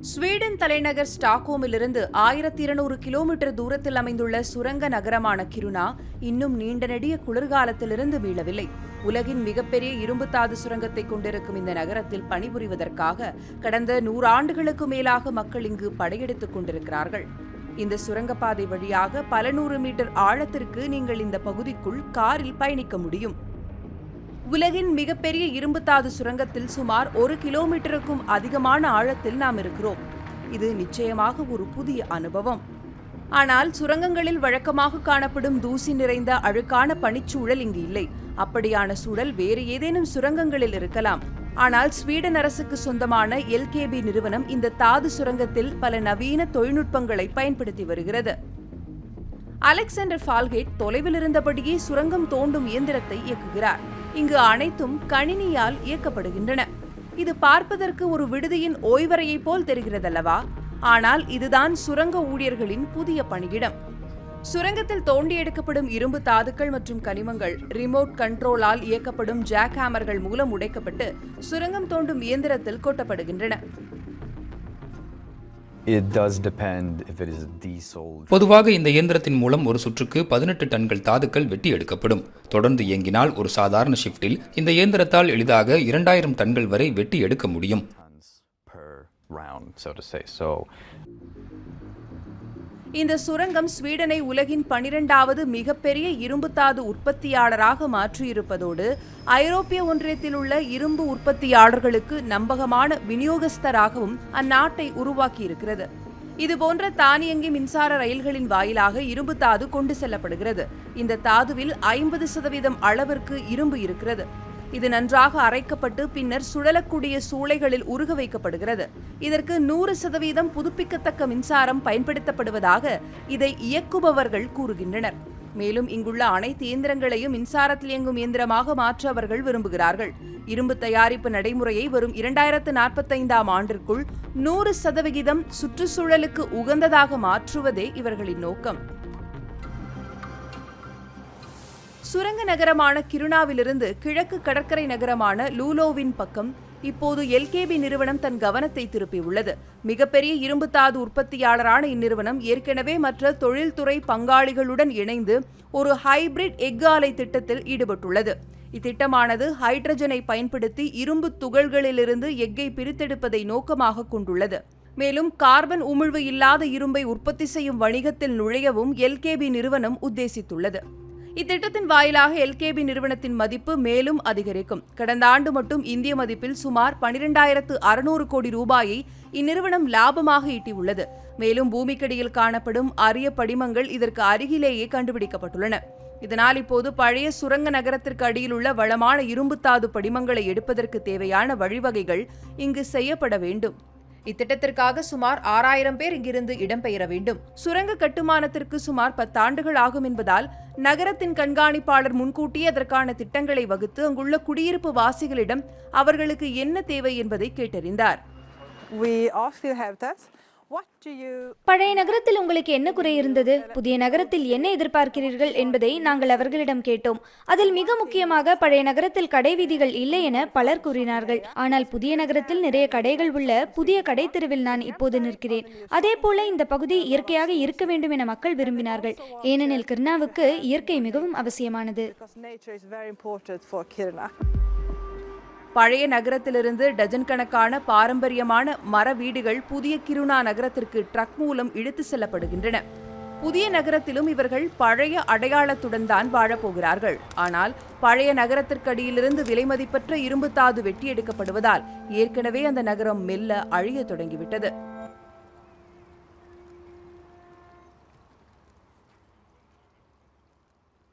Sweden தலைநகர் ஸ்டாக்ஹோமிலிருந்து ஆயிரத்தி இருநூறு கிலோமீட்டர் தூரத்தில் அமைந்துள்ள சுரங்க நகரமான கிருணா இன்னும் நீண்ட நெடிய குளிர்காலத்திலிருந்து மீளவில்லை உலகின் மிகப்பெரிய இரும்புத்தாது சுரங்கத்தை கொண்டிருக்கும் இந்த நகரத்தில் பணிபுரிவதற்காக கடந்த நூறாண்டுகளுக்கு மேலாக மக்கள் இங்கு படையெடுத்துக் கொண்டிருக்கிறார்கள். இந்த சுரங்கப்பாதை வழியாக பல நூறு மீட்டர் ஆழத்திற்கு நீங்கள் இந்த பகுதிக்குள் காரில் பயணிக்க முடியும். உலகின் மிகப்பெரிய இரும்புத்தாது சுரங்கத்தில் சுமார் ஒரு கிலோமீட்டருக்கும் அதிகமான ஆழத்தில் நாம் இருக்கிறோம். இது நிச்சயமாக ஒரு புதிய அனுபவம். ஆனால் சுரங்கங்களில் வழக்கமாக காணப்படும் தூசி நிறைந்த அழுக்கான பனிச்சூழல் இங்கு இல்லை. அப்படியான சூழல் வேறு ஏதேனும் சுரங்கங்களில் இருக்கலாம். ஆனால் ஸ்வீடன் அரசுக்கு சொந்தமான எல்கேபி நிறுவனம் இந்த தாது சுரங்கத்தில் பல நவீன தொழில்நுட்பங்களை பயன்படுத்தி வருகிறது. அலெக்சாண்டர் ஃபால்கேட் தொலைவில் இருந்தபடியே சுரங்கம் தோண்டும் இயந்திரத்தை இயக்குகிறார். இங்கு அனைத்தும் கணினியால் இயக்கப்படுகின்றன. இது பார்ப்பதற்கு ஒரு விடுதியின் ஓய்வறையைப் போல் தெரிகிறதல்லவா? ஆனால் இதுதான் சுரங்க ஊழியர்களின் புதிய பணியிடம். சுரங்கத்தில் தோண்டி எடுக்கப்படும் இரும்பு தாதுக்கள் மற்றும் கனிமங்கள் ரிமோட் கண்ட்ரோலால் இயக்கப்படும் ஜாக் ஹேமர்கள் மூலம் உடைக்கப்பட்டு சுரங்கம் தோண்டும் இயந்திரத்தில் கொட்டப்படுகின்றன. பொதுவாக இந்த இயந்திரத்தின் மூலம் ஒரு சுற்றுக்கு பதினெட்டு டன்கள் தாதுக்கள் வெட்டி எடுக்கப்படும். தொடர்ந்து இயங்கினால் ஒரு சாதாரண ஷிஃப்டில் இந்த இயந்திரத்தால் எளிதாக இரண்டாயிரம் டன்கள் வரை வெட்டி எடுக்க முடியும். இந்த சுரங்கம் ஸ்வீடனை உலகின் பனிரெண்டாவது மிகப்பெரிய இரும்புத்தாது உற்பத்தியாளராக மாற்றியிருப்பதோடு ஐரோப்பிய ஒன்றியத்தில் உள்ள இரும்பு உற்பத்தியாளர்களுக்கு நம்பகமான விநியோகஸ்தராகவும் அந்நாட்டை உருவாக்கியிருக்கிறது. இதுபோன்ற தானியங்கி மின்சார ரயில்களின் வாயிலாக இரும்பு தாது கொண்டு செல்லப்படுகிறது. இந்த தாதுவில் ஐம்பது சதவீதம் அளவிற்கு இரும்பு இருக்கிறது. இது நன்றாக அரைக்கப்பட்டு பின்னர் சுழலக்கூடிய சூளைகளில் உருக வைக்கப்படுகிறது. இதற்கு நூறு சதவீதம் புதுப்பிக்கத்தக்க மின்சாரம் பயன்படுத்தப்படுவதாக இதை இயக்குபவர்கள் கூறுகின்றனர். மேலும் இங்குள்ள அனைத்து இயந்திரங்களையும் மின்சாரத்தில் இயங்கும் இயந்திரமாக மாற்ற அவர்கள் விரும்புகிறார்கள். இரும்பு தயாரிப்பு நடைமுறையை வரும் இரண்டாயிரத்து நாற்பத்தைந்தாம் ஆண்டிற்குள் நூறு சதவிகிதம் சுற்றுச்சூழலுக்கு உகந்ததாக மாற்றுவதே இவர்களின் நோக்கம். சுரங்க நகரமான கிருணாவிலிருந்து கிழக்கு கடற்கரை நகரமான லூலோவின் பக்கம் இப்போது எல்கேபி நிறுவனம் தன் கவனத்தை திருப்பியுள்ளது. மிகப்பெரிய இரும்புத்தாது உற்பத்தியாளரான இந்நிறுவனம் ஏற்கனவே மற்ற தொழில்துறை பங்காளிகளுடன் இணைந்து ஒரு ஹைபிரிட் எஃகு ஆலை திட்டத்தில் ஈடுபட்டுள்ளது. இத்திட்டமானது ஹைட்ரஜனை பயன்படுத்தி இரும்பு துகள்களிலிருந்து எஃகை பிரித்தெடுப்பதை நோக்கமாக கொண்டுள்ளது. மேலும் கார்பன் உமிழ்வு இல்லாத இரும்பை உற்பத்தி செய்யும் வணிகத்தில் நுழையவும் எல்கேபி நிறுவனம் உத்தேசித்துள்ளது. இத்திட்டத்தின் வாயிலாக எல்கேபி நிறுவனத்தின் மதிப்பு மேலும் அதிகரிக்கும். கடந்த ஆண்டு மட்டும் இந்திய மதிப்பில் சுமார் பனிரெண்டாயிரத்து அறுநூறு கோடி ரூபாயை இந்நிறுவனம் லாபமாக ஈட்டியுள்ளது. மேலும் பூமிக்கடியில் காணப்படும் அரிய படிமங்கள் இதற்கு அருகிலேயே கண்டுபிடிக்கப்பட்டுள்ளன. இதனால் இப்போது பழைய சுரங்க நகரத்திற்கு அடியில் உள்ள வளமான இரும்புத்தாது படிமங்களை எடுப்பதற்கு தேவையான வழிவகைகள் இங்கு செய்யப்பட வேண்டும். இத்திட்டத்திற்காக சுமார் ஆறாயிரம் பேர் இங்கிருந்து இடம்பெயர வேண்டும். சுரங்க கட்டுமானத்திற்கு சுமார் பத்தாண்டுகள் ஆகும் என்பதால் நகரத்தின் கண்காணிப்பாளர் முன்கூட்டியே அதற்கான திட்டங்களை வகுத்து அங்குள்ள குடியிருப்பு வாசிகளிடம் அவர்களுக்கு என்ன தேவை என்பதை கேட்டறிந்தார். We asked the inhabitants, பழைய நகரத்தில் உங்களுக்கு என்ன குறை இருந்தது? புதிய நகரத்தில் என்ன எதிர்பார்க்கிறீர்கள் என்பதை நாங்கள் அவர்களிடம் கேட்டோம். அதில் மிக முக்கியமாக பழைய நகரத்தில் கடை வீதிகள் இல்லை என பலர் கூறினார்கள். ஆனால் புதிய நகரத்தில் நிறைய கடைகள் உள்ள புதிய கடை தெருவில் நான் இப்போது நிற்கிறேன். அதே போல இந்த பகுதி இயற்கையாக இருக்க வேண்டும் என மக்கள் விரும்பினார்கள். ஏனெனில் கிருணாவுக்கு இயற்கை மிகவும் அவசியமானது. பழைய நகரத்திலிருந்து டஜன் கணக்கான பாரம்பரியமான மர வீடுகள் புதிய கிருணா நகரத்திற்கு ட்ரக் மூலம் இழுத்து செல்லப்படுகின்றன. புதிய நகரத்திலும் இவர்கள் பழைய அடையாளத்துடன் தான் வாழப்போகிறார்கள் ஆனால் பழைய நகரத்திற்கடியிலிருந்து விலைமதிப்பற்ற இரும்புத்தாது வெட்டி எடுக்கப்படுவதால் ஏற்கனவே அந்த நகரம் மெல்ல அழிய தொடங்கிவிட்டது.